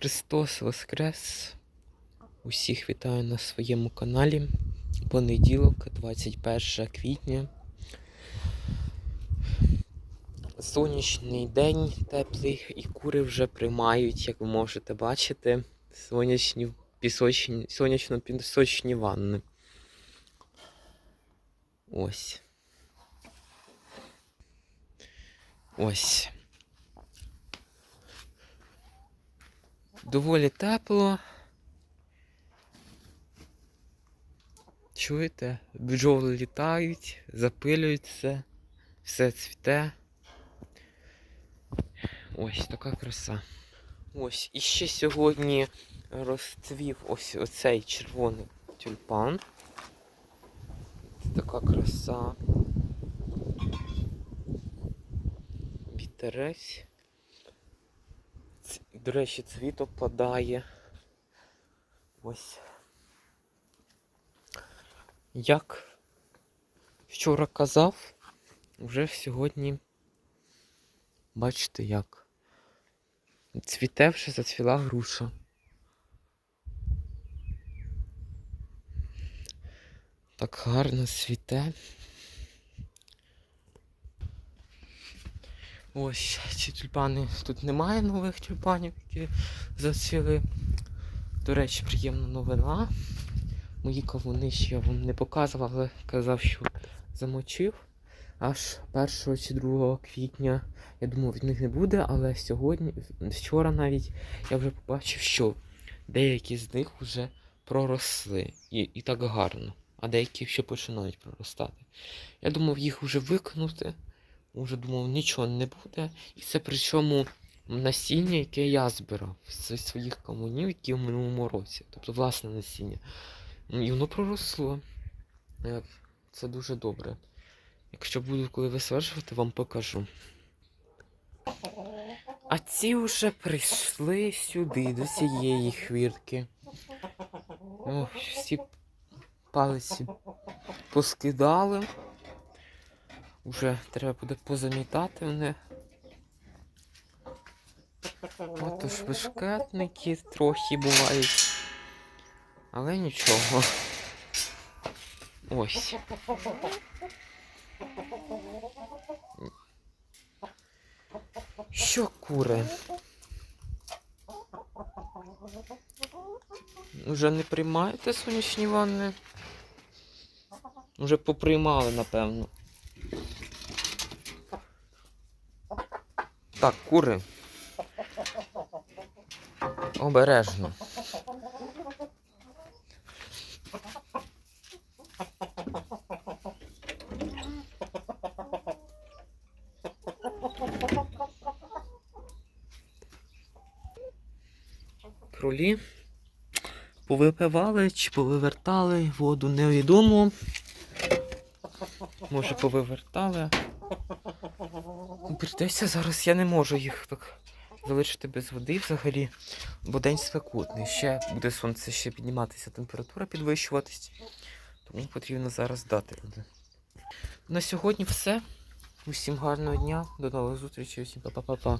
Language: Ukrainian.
Христос Воскрес! Усіх вітаю на своєму каналі. Понеділок, 21 квітня. Сонячний день теплий, і кури вже приймають, як ви можете бачити, сонячні пісочні, сонячно-пісочні ванни. Ось. Ось. Доволі тепло. Чуєте? Бджоли літають, запилюють все, все цвіте. Ось така краса. Ось, і ще сьогодні розцвів ось оцей червоний тюльпан. Така краса. Вітерець. До речі, цвіт опадає. Ось. Як вчора казав, вже сьогодні бачите як. Цвіте вже зацвіла груша. Так гарно цвіте. Ось ці тюльпани. Тут немає нових тюльпанів, які зацвіли. До речі, приємна новина. Мої кавуни ще я вам не показував, але казав, що замочив. Аж 1 чи 2 квітня. Я думав, від них не буде, але сьогодні, вчора навіть я вже побачив, що деякі з них вже проросли. І, і так гарно. А деякі ще починають проростати. Я думав їх вже викинути. Уже думав, нічого не буде. І це причому насіння, яке я збирав зі своїх кавунів, які в минулому році. Тобто власне насіння. Ну, І воно проросло. Е, Це дуже добре. Якщо буду коли висаджувати, вам покажу. А ці вже прийшли сюди, до цієї хвіртки. Ох, всі палиці поскидали. Уже треба буде позамітати вони. Отож бешкетники трохи бувають. Але нічого. Ось. Що кури? Уже не приймаєте сонячні ванни? Уже поприймали, напевно. Так, кури. Обережно. Кролі повипивали чи повивертали воду невідомо. Може повивертали. Прийдеться зараз я не можу їх так залишити без води взагалі, бо день спекутний. Ще буде сонце ще підніматися, температура підвищуватись. Тому потрібно зараз дати води. На сьогодні все. Усім гарного дня, до нових зустрічей, усім па-па-па-па.